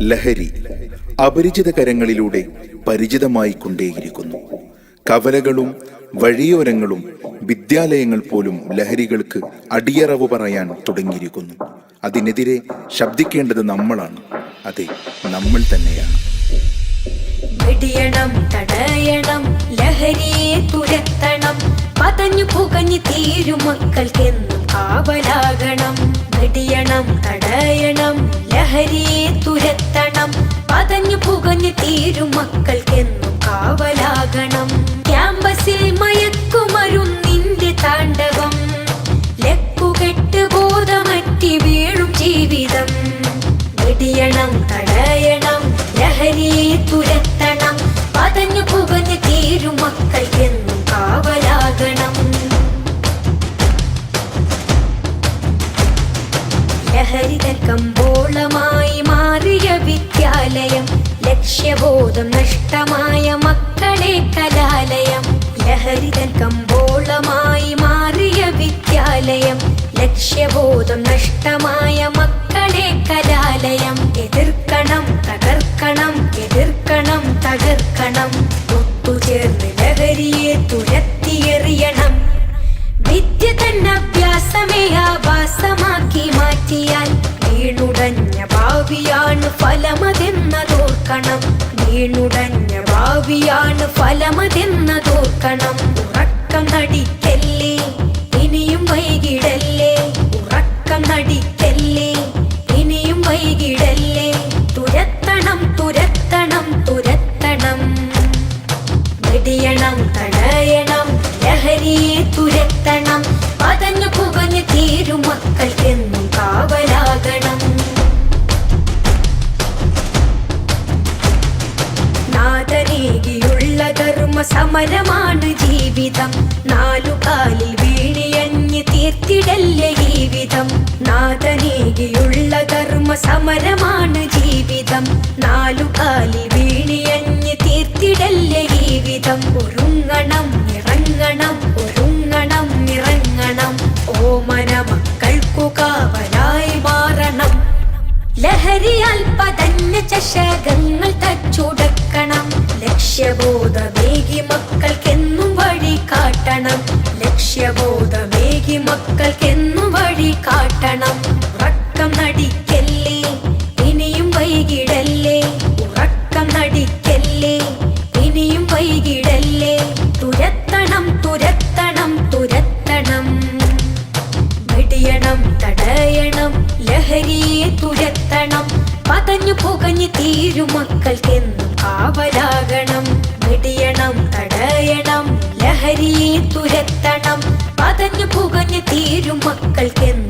ലഹരി അപരിചിത കരങ്ങളിലൂടെ പരിചിതമായി കൊണ്ടേയിരിക്കുന്നു കവലകളും വഴിയോരങ്ങളും വിദ്യാലയങ്ങൾ പോലും ലഹരികൾക്ക് അടിയറവ് പറയാൻ തുടങ്ങിയിരിക്കുന്നു. അതിനെതിരെ ശബ്ദിക്കേണ്ടത് നമ്മളാണ്. അതെ നമ്മൾ തന്നെയാണ്. വെടിയണം തടയണം ലഹരിയെ തുരത്തണം. പതഞ്ഞു പുകഞ്ഞു തീരും മക്കൾക്കെന്നും കാവലാകണം. വെടിയണം തടയണം ലഹരിയെ തുരത്തണം. പതഞ്ഞു പുകഞ്ഞു തീരും മക്കൾക്കെന്നും കാവലാകണം. ക്യാമ്പസിൽ മയക്കുമരുന്നിന്റെ താണ്ഡവം. ലക്കുകെട്ട് ബോധമറ്റി വീഴും ജീവിതം. വെടിയണം തടയണം ലഹരിയെ തുരത്തണം. പതഞ്ഞു പുകഞ്ഞു ലഹരിതൻ കമ്പോളമായി മാറിയ വിദ്യാലയം ലക്ഷ്യബോധം നഷ്ടമായ മക്കളെ കലാലയം. ലഹരിതൻ കമ്പോളമായി മാറിയ വിദ്യാലയം ലക്ഷ്യബോധം നഷ്ടമായ മക്കളെ കലാലയം. എതിർക്കണം തകർക്കണം എതിർക്കണം തകർക്കണം. ഒത്തുചേർന്ന് ലഹരിയെ തുരത്തിയെറിയണം. വിദ്യ തന്നെ അഭ്യാസമേ ആഭാസമാക്കി ഭാവിയാണ് ഫലമതെന്നതോർക്കണം. ഉറക്കം നടിക്കല്ലേ? ഇനിയും വൈകിടല്ലേ? ഉറക്കം നടിക്കല്ലേ? ഇനിയും വൈകിടല്ലേ? തുരത്തണം തുരത്തണം തുരത്തണം. വെടിയണം തടയണം ലഹരിയെ തുരത്തണം. പതഞ്ഞു പുകഞ്ഞു തീരും മക്കൾക്കെന്നും സമരമാണ് ജീവിതം. നാലു നാലുകാലിൽ വീണിയഞ്ഞ് തീർത്തിടല്ലേ ജീവിതം. നാഥനേകിയുള്ള ധർമ്മ സമരമാണ് ജീവിതം. നാലു നാലുകാലിൽ വീണിയഞ്ഞ് തീർത്തിടല്ലേ ജീവിതം. ഒരുങ്ങണം ഇറങ്ങണം ഒരുങ്ങണം ഇറങ്ങണം. ഓമന മക്കൾക്കു മാറണം ലഹരിയാൽ പതഞ്ഞ ചഷകങ്ങൾ തച്ചുടക്കണം. ലക്ഷ്യബോധമേകി മക്കൾക്കെന്നും വഴി കാട്ടണം. ലക്ഷ്യബോധമേകി മക്കൾക്കെന്നും വഴി കാട്ടണം. ഉറക്കം നടിക്കല്ലേ പതഞ്ഞു പുകഞ്ഞു തീരും മക്കൾക്കെന്നും കാവലാകണം വെടിയണം തടയണം ലഹരിയെ തുരത്തണം. പതഞ്ഞു പുകഞ്ഞു തീരും മക്കൾക്കെന്നും